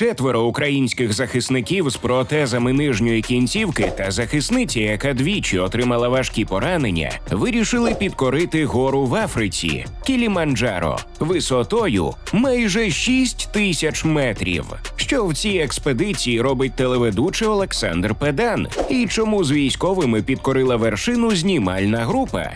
Четверо українських захисників з протезами нижньої кінцівки та захисниці, яка двічі отримала важкі поранення, вирішили підкорити гору в Африці Кіліманджаро висотою майже 6 тисяч метрів. Що в цій експедиції робить телеведучий Олександр Педан? І чому з військовими підкорила вершину знімальна група?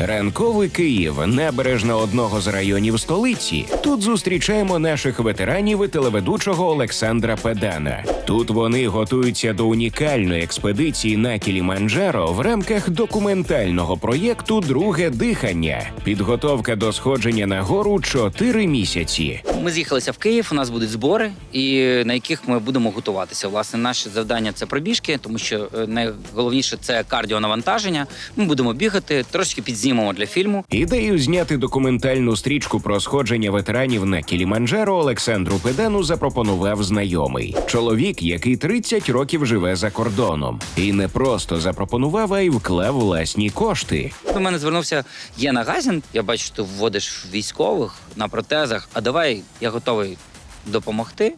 Ранковий Київ, набережна одного з районів столиці. Тут зустрічаємо наших ветеранів і телеведучого Олександра Педана. Тут вони готуються до унікальної експедиції на Кіліманджаро в рамках документального проєкту Друге дихання. Підготовка до сходження на гору 4 місяці. Ми з'їхалися в Київ. У нас будуть збори, і на яких ми будемо готуватися. Власне, наше завдання це пробіжки, тому що е, найголовніше це кардіонавантаження. Ми будемо бігати, трошки підзнімемо для фільму. Ідею зняти документальну стрічку про сходження ветеранів на Кіліманджаро Олександру Педану запропонував знайомий чоловік, який 30 років живе за кордоном, і не просто запропонував, а й вклав власні кошти. До мене звернувся Єна Газін. Я бачу, що ти вводиш військових на протезах. А давай я готовий допомогти,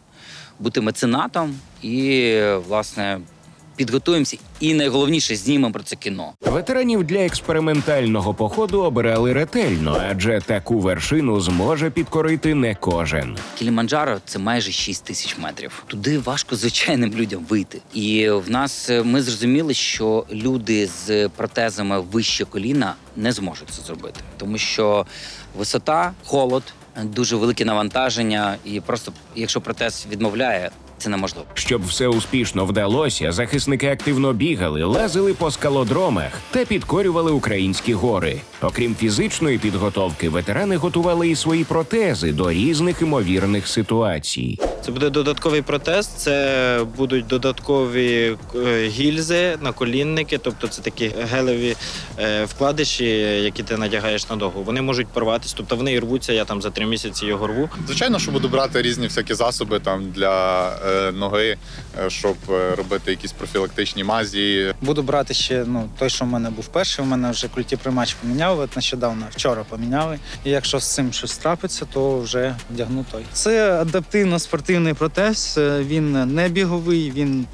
бути меценатом і, власне, підготуємося. І найголовніше знімемо про це кіно. Ветеранів для експериментального походу обирали ретельно, адже таку вершину зможе підкорити не кожен. Кіліманджаро це майже 6 тисяч метрів. Туди важко звичайним людям вийти. І в нас е, ми зрозуміли, що люди з протезами вище коліна не зможуть це зробити, тому що висота, холод, дуже велике навантаження, і просто якщо протез відмовляє, це неможливо. Щоб все успішно вдалося, захисники активно бігали, лазили по скалодромах та підкорювали українські гори. Окрім фізичної підготовки, ветерани готували і свої протези до різних імовірних ситуацій. Це буде додатковий протез, це будуть додаткові е, гільзи, наколінники, тобто це такі гелеві е, вкладиші, які ти надягаєш на ногу. Вони можуть порватися, тобто вони і рвуться. Я там за три місяці його рву. Звичайно, що буду брати різні всякі засоби там для е, ноги, е, щоб е, робити якісь профілактичні мазі. Буду брати ще ну той, що в мене був перший. У мене вже культіпримач поміняв. От нещодавно вчора поміняли. І якщо з цим щось трапиться, то вже вдягну той. Це адаптивно-спортивний протез. е, Він не біговий. Він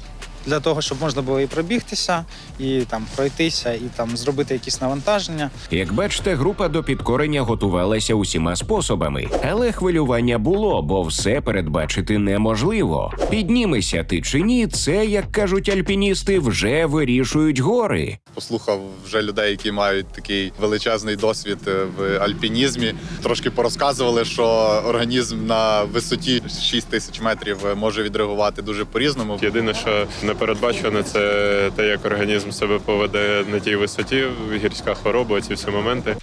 для того, щоб можна було і пробігтися, і там пройтися, і там зробити якісь навантаження. Як бачите, група до підкорення готувалася усіма способами, але хвилювання було, бо все передбачити неможливо. Піднімися ти чи ні, це, як кажуть альпіністи, вже вирішують гори. Послухав вже людей, які мають такий величезний досвід е, в альпінізмі. Трошки порозказували, що організм на висоті 6 тисяч метрів може відреагувати дуже по-різному. Єдине, що непередбачуване, це те, як організм себе поведе на тій висоті, гірська хвороба, ці всі моменти.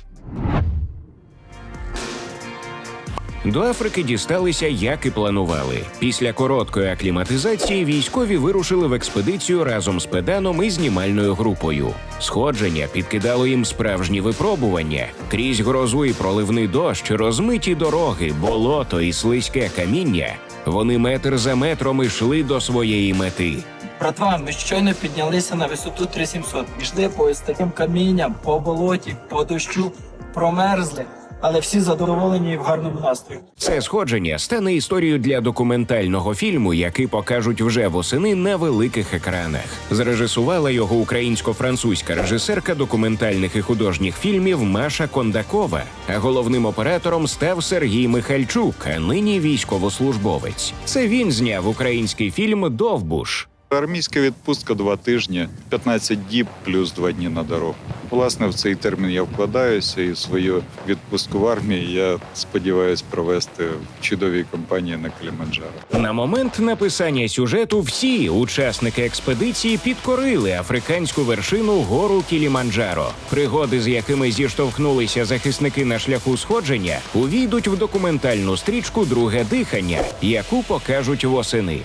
До Африки дісталися, як і планували. Після короткої акліматизації військові вирушили в експедицію разом з педаном і знімальною групою. Сходження підкидало їм справжні випробування крізь грозу і проливний дощ, розмиті дороги, болото і слизьке каміння. Вони метр за метром йшли до своєї мети. Братва, ми щойно піднялися на висоту 3700. Пішли по ось таким камінням, по болоті, по дощу, промерзли, але всі задоволені в гарному настрої. Це сходження стане історією для документального фільму, який покажуть вже восени на великих екранах. Зрежисувала його українсько-французька режисерка документальних і художніх фільмів Маша Кондакова. А головним оператором став Сергій Михальчук, а нині військовослужбовець. Це він зняв український фільм Довбуш. Армійська відпустка два тижні, 15 діб плюс два дні на дорогу. Власне, в цей термін я вкладаюся і свою відпустку в армії я сподіваюся провести в чудовій компанії на Кіліманджаро. На момент написання сюжету всі учасники експедиції підкорили африканську вершину гору Кіліманджаро. Пригоди, з якими зіштовхнулися захисники на шляху сходження, увійдуть в документальну стрічку Друге дихання, яку покажуть восени.